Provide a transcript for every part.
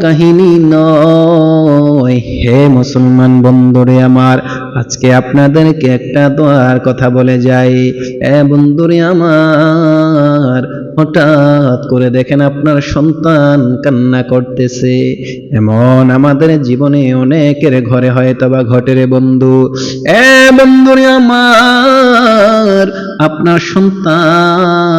কাহিনী নয়। হে মুসলমান বন্ধুরে আমার, আজকে আপনাদেরকে একটা দোয়ার কথা বলে যাই। এ বন্ধুরে আমার, হঠাৎ করে দেখেন আপনার সন্তান কান্না করতেছে। এমন আমাদের জীবনে অনেকের ঘরে হয়তো বা ঘটে রে বন্ধু। এ বন্ধুরে আমার, আপনার সন্তান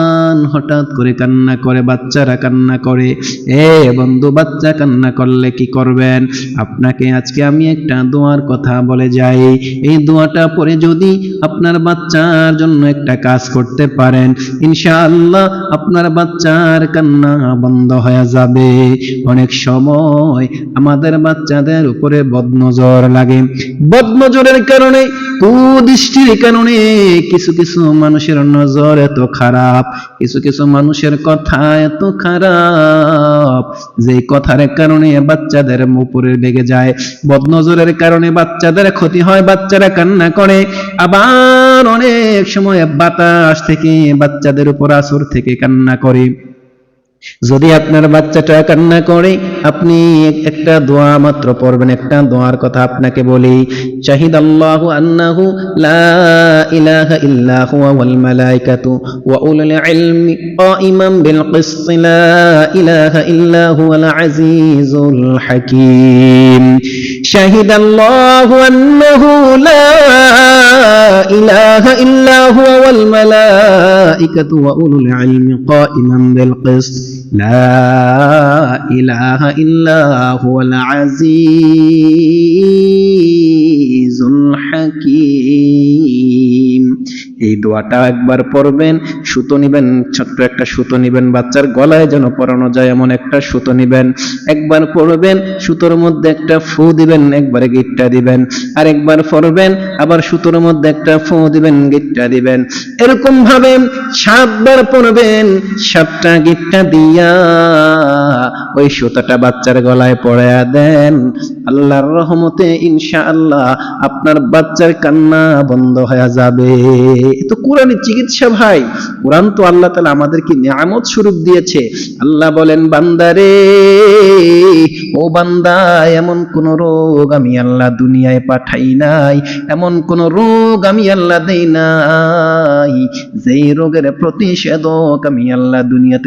হঠাৎ করে কান্না করে, বাচ্চারা কান্না করে, এ বন্ধু, বাচ্চা কান্না করলে কি করবেন? আপনাকে আজকে আমি একটা দোয়ার কথা বলে যাই। এই দোয়াটা পরে যদি আপনার বাচ্চার জন্য একটা কাজ করতে পারেন, ইনশাআল্লাহ আপনার বাচ্চার কান্না বন্ধ হয়ে যাবে। অনেক সময় আমাদের বাচ্চাদের উপরে বদনজর লাগে। বদনজরের কারণে কুদৃষ্টির কারণে কিছু কিছু মানুষের নজর এত খারাপ, কিছু কিছু মানুষের কথা এত খারাপ। যে কথার কারণে বাচ্চাদের উপরে লেগে যায়, বদনজরের কারণে বাচ্চাদের ক্ষতি হয়, বাচ্চারা কান্না করে। আবার অনেক সময় বাতাস থেকে বাচ্চাদের উপর আসর থেকে কান্না করে। যদি আপনার বাচ্চাটা কান্না করে, আপনি একটা দোয়া মাত্র পড়বেন, একটা দোয়ার কথা আপনাকে বলি। শাহিদ আল্লাহ আন্নাহু লা ইলাহা ইল্লা হুয়া ওয়াল মালাইকাতু ওয়া উলুল ইলমি বিল লা ইলাহা ইল্লা হুয়াল আজিজুল শাহিদ আল্লাহ আন্নাহু লা ইলাহা ইল্লা হুয়া ওয়াল মালাইকাতু ওয়া উলুল ইলমি কাইমান বিল কিসত لا إله إلا هو العزيز الحكيم এই দোয়াটা একবার পড়বেন সুতো নিবেন, ছোট্ট একটা সুতো নিবেন, বাচ্চার গলায় যেন পরানো যায় এমন একটা সুতো নিবেন। একবার পড়বেন সুতোর মধ্যে একটা ফু দিবেন, একবারে গিটটা দিবেন। আর একবার পড়বেন আবার সুতোর মধ্যে একটা ফু দিবেন, গিটটা দিবেন। এরকম ভাবে সাতবার পড়বেন সাতটা গিটটা দিয়া ওই সুতোটা বাচ্চার গলায় পড়ায়া দেন। আল্লাহর রহমতে ইনশাআল্লাহ আপনার বাচ্চার কান্না বন্ধ হয়ে যাবে। তো কোরআনের চিকিৎসা ভাই। কোরআন তো আল্লাহ তালা আমাদেরকে নিয়ামত স্বরূপ দিয়েছে। আল্লাহ বলেন, বান্দারে, ও বান্দা, এমন কোন রোগ আমি আল্লাহ দুনিয়ায় পাঠাই নাই। এমন কোন রোগ আমি আল্লাহ দেই নাই। যেই রোগের প্রতিষেধক আমি আল্লাহ দুনিয়াতে